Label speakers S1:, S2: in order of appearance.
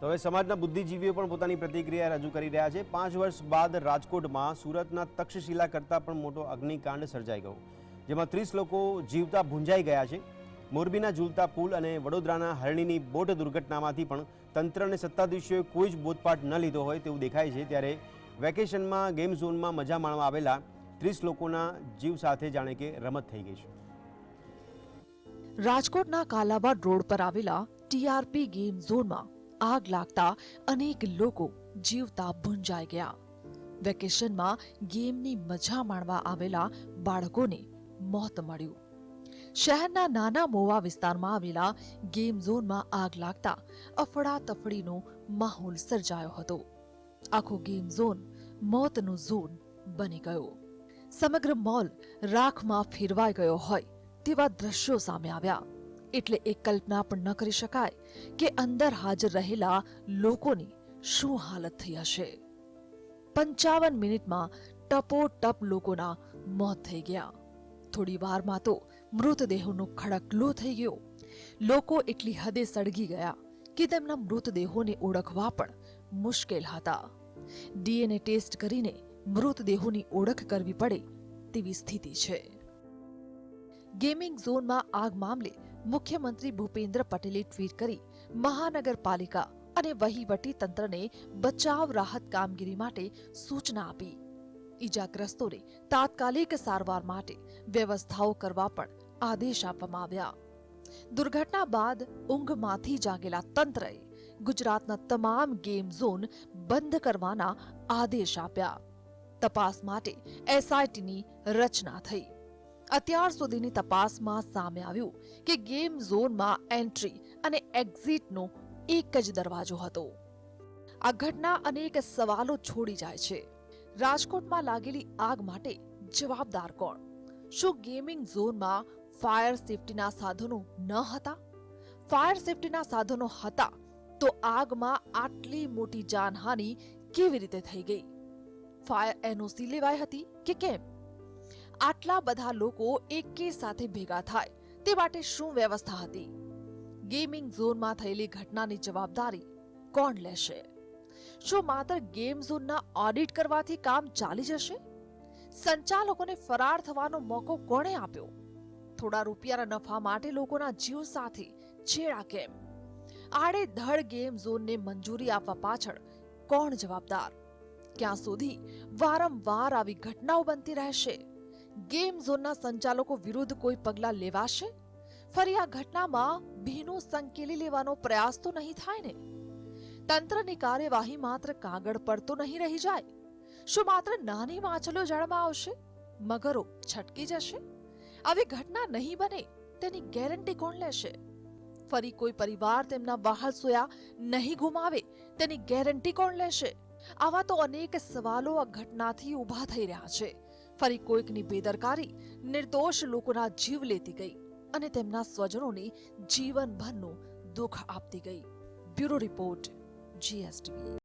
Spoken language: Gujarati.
S1: તો હવે સમાજના બુદ્ધિજીવીઓ પણ પોતાની પ્રતિક્રિયા રજૂ કરી રહ્યા છે. પાંચ વર્ષ બાદ રાજકોટમાં સુરતના તક્ષશિલા કરતાં પણ મોટો અગ્નિકાંડ સર્જાઈ ગયો. જેમાં ત્રીસ લોકો જીવતા ભૂંજાઈ ગયા છે. મોરબીના ઝૂલતા પુલ અને વડોદરાના હરણીની બોટ દુર્ઘટનામાંથી પણ તંત્ર અને સત્તાધીશોએ કોઈ જ બોધપાઠ ન લીધો હોય તેવું દેખાય છે. ત્યારે વેકેશનમાં ગેમ ઝોનમાં મજા માણવા આવેલા ત્રીસ લોકોના જીવ સાથે જાણે કે રમત થઈ ગઈ છે.
S2: રાજકોટના કાલાવાડ રોડ પર આવેલા ટીઆરપી ગેમ ઝોનમાં આગ લાગતા અનેક લોકો જીવતા ભૂંજાઈ ગયા. વેકેશનમાં ગેમની મજા માણવા આવેલા બાળકોને મોત મળ્યું. શહેરના નાના મોવા વિસ્તારમાં આવેલા ગેમ ઝોનમાં આગ લાગતા અફડાતફડીનો માહોલ સર્જાયો હતો. આખો ગેમ ઝોન મોતનું ઝોન બની ગયો. સમગ્ર મોલ રાખમાં ફેરવાઈ ગયો હોય તેવા દ્રશ્યો સામે આવ્યા. એટલે એ કલ્પના પણ ન કરી શકાય કે અંદર હાજર રહેલા લોકોની શું હાલત થઈ હશે. પંચાવન મિનિટમાં ટપોટપ લોકોના મોત થઈ ગયા. થોડી વારમાં તો મૃતદેહોનો ખડકલો થઈ ગયો. લોકો એટલી હદે સળગી ગયા કે તેમના મૃતદેહોને ઓળખવા પણ મુશ્કેલ હતા. ડીએનએ ટેસ્ટ કરીને મૃતદેહોની ઓળખ કરવી પડે તેવી સ્થિતિ છે. ગેમિંગ ઝોનમાં આગ મામલે મુખ્યમંત્રી ભૂપેન્દ્ર પટેલે ટ્વીટ કરી, મહાનગરપાલિકા અને વહીવટી તંત્રને બચાવ રાહત કામગીરી માટે સૂચના આપી. ઈજાગ્રસ્તોને તાત્કાલિક સારવાર માટે વ્યવસ્થાઓ કરવા પણ આદેશ આપવામાં આવ્યા. દુર્ઘટના બાદ ઊંઘમાંથી જાગેલા તંત્રએ ગુજરાતના તમામ ગેમ ઝોન બંધ કરવાના આદેશ આપ્યા. તપાસ માટે એસઆઈટીની રચના થઈ. અત્યાર સુધીની તપાસમાં સામે આવ્યું કે ગેમ ઝોનમાં એન્ટ્રી અને એક્ઝિટનો એક જ દરવાજો હતો. આ ઘટના અનેક સવાલો છોડી જાય છે. રાજકોટમાં લાગેલી આગ માટે જવાબદાર કોણ? શું ગેમિંગ ઝોનમાં ફાયર સેફટીના સાધનો ન હતા? ફાયર સેફટીના સાધનો હતા તો આગમાં આટલી મોટી જાનહાનિ કેવી રીતે થઈ ગઈ? ફાયર એનઓસી લેવાઈ હતી કે કેમ? આટલા બધા લોકો એકે સાથે ભેગા થાય. તે માટે શું વ્યવસ્થા હતી? ગેમિંગ ઝોનમાં થયેલી ઘટનાની જવાબદારી કોણ લેશે? શું માત્ર ગેમ ઝોનના ઓડિટ કરવાથી કામ ચાલી જશે? સંચાલકોને ફરાર થવાનો મોકો કોણે આપ્યો? થોડા રૂપિયાના નફા માટે લોકોના જીવ સાથે છેડા કેમ? આડે ધડ ગેમ ઝોનને મંજૂરી આપવા પાછળ કોણ જવાબદાર? ક્યાં સુધી વારંવાર આવી ઘટનાઓ બનતી રહેશે? ગેમ ઝોનના સંચાલકો વિરુદ્ધ કોઈ પગલાં લેવાશે? ફરી આ ઘટનામાં ભીનું સંકેલી લેવાનો પ્રયાસ તો નહીં થાય ને? તંત્રની કાર્યવાહી માત્ર કાગળ પર તો નહીં રહી જાય. શું માત્ર નાની માછલીઓ જળમાં આવશે? મગરો છટકી જશે? આવી ઘટના નહીં બને તેની ગેરંટી કોણ લેશે? ફરી કોઈ પરિવાર તેમના બહાર સોયા નહીં ગુમાવે તેની ગેરંટી કોણ લેશે? આવા તો અનેક સવાલો આ ઘટનાથી ઊભા થઈ રહ્યા છે. ફરી કોઈકની બેદરકારી, નિર્દોષ લોકોના જીવ લેતી ગઈ અને તેમના સ્વજનોને જીવનભરનું દુઃખ આપતી ગઈ. Bureau report GSTV